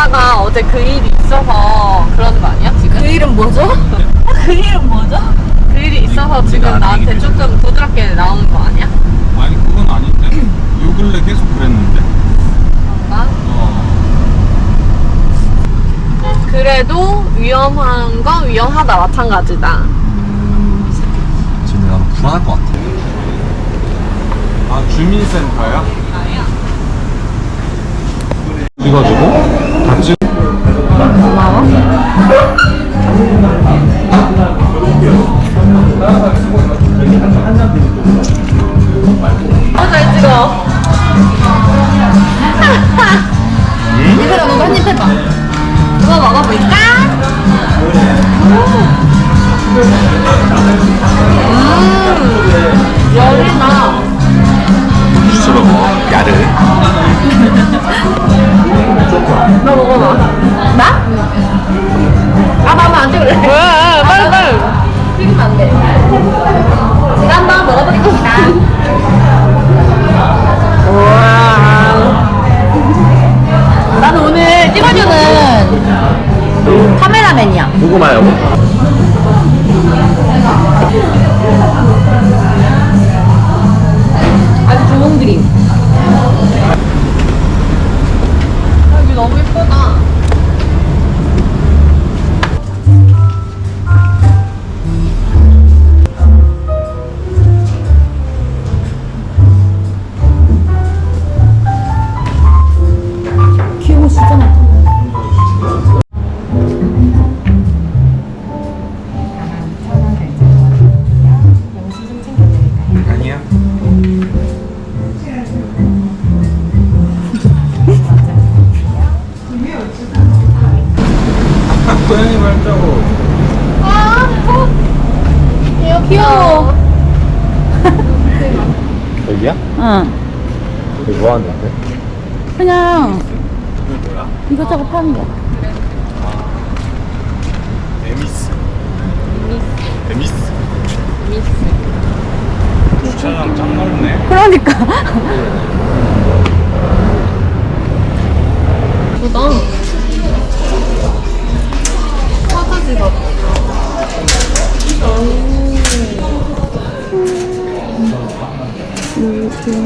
오빠가 어제 그 일이 있어서 그러는 거 아니야 지금? 그 이름 뭐죠? 그 이름 뭐죠? 그 일이 있어서 지금 내가 나한테 조금 부드럽게 나오는 거 아니야? 아니 그건 아닌데 요 근래 계속 그랬는데 그런가? 어 그래도 위험한 건 위험하다 마찬가지다. 지금 내가 불안할 것 같아. 아 주민센터야? 찍어주고 Oh! 여기야? 응. 여기 뭐 하는 건데? 그냥 이것저것 파는 거. 에미스. 에미스. 미스. 주차장 짱 넓네. 그러니까. 예쁘다. 화사지 봐.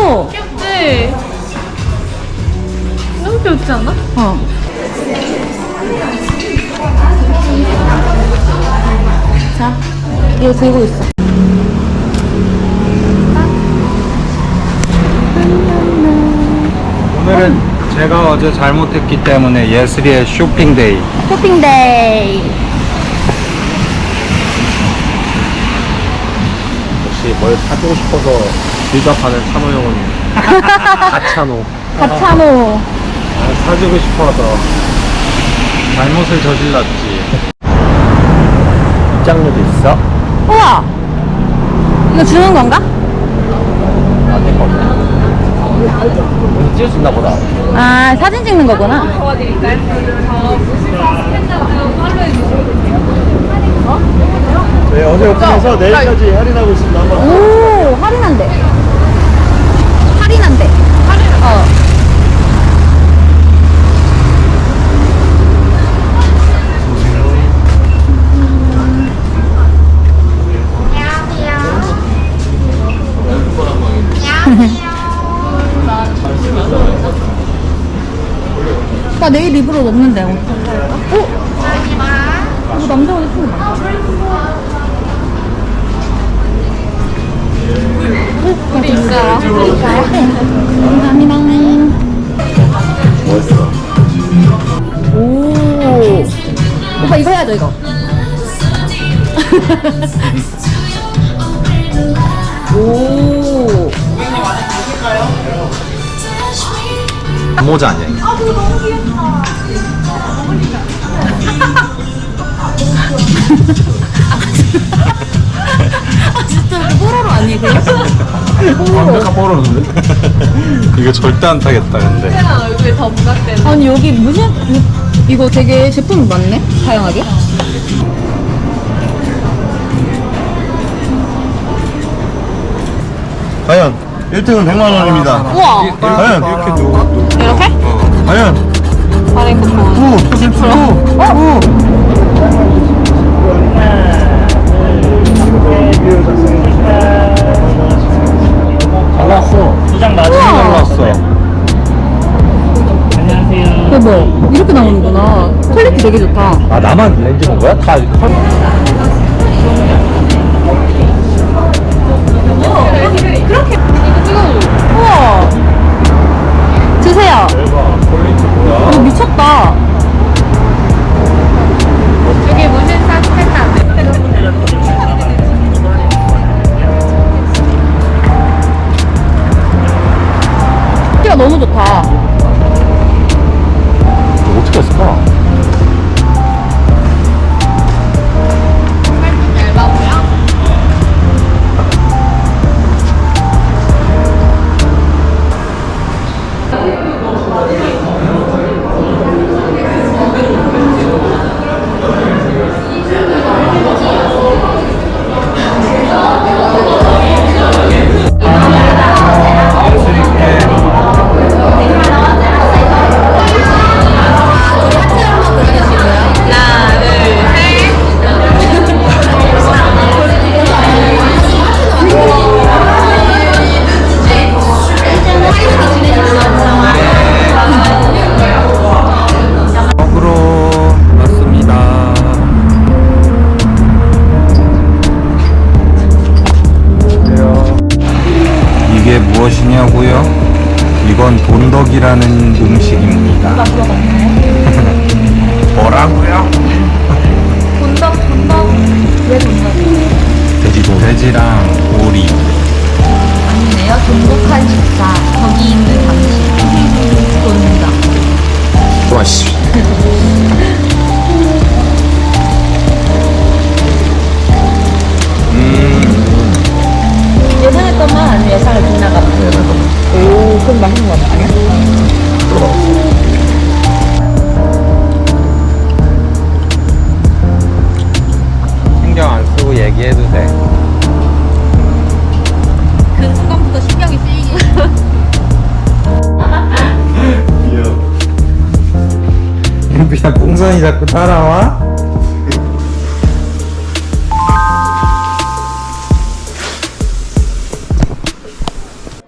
어. 귀엽지? 너무 귀엽지 않아? 어. 자, 이거 들고 있어. 오늘은 제가 어제 잘못했기 때문에 예슬이의 쇼핑데이. 쇼핑데이. 뭘 사주고 싶어서 빌드업하는 찬호 형은 가찬호. 가차노. 아, 사주고 싶어서 잘못을 저질렀지. 입장료도 있어? 우와! 이거 주는 건가? 안될 것 같아. 찍을 수 있나 보다. 아, 사진 찍는 거구나. 도와드릴까요? 저 무심코 스탠드로 팔로우해주시면 네, 어제 오픈해서 내일까지 할인하고 있습니다. 한번 오, 할인한대. 할인한대. 어. 나 내일 입으로 없는데. 어? 이거 남자 옷 입으면 우리 있어요. 감사합니다. 멋있어. 오. 오빠 이거 해야죠, 이거. 오. 모자 아니야? 이거? 아, 진짜 이 렇게 뽀로로 아니에요? 완벽한 뽀로는데? 이거 절대 안 타겠다 근데. 태양 얼굴이 더 부각되는. 아니, 여기 무슨, 이- 이거 되게 제품이 많네? 다양하게? 과연 1등은 100만 원입니다. 우와. 과연 이렇게 누, 누, 이렇게? 과연 할인 쿠폰. 오, 10%. 오. 잘 나왔어. 수장 나중에 올라왔어. 대박. 이렇게 나오는구나. 퀄리티 되게 좋다. 아 나만 렌즈 본 거야? 다 그렇게 이거 찍어줘. 우와. 드세요. 이거 미쳤다. 여기 무신사 스탠다 드. 퀄리티가 너무 좋다. 어떻게 했을까? 얇아보여? 이건 돈덕이라는 음식입니다. 뭐라고요? 돈덕, 돈덕. 왜 돈덕이? 돼지도 돼지랑 오리. 아니네요. 돈독한 식사. 풍선이 자꾸 따라와?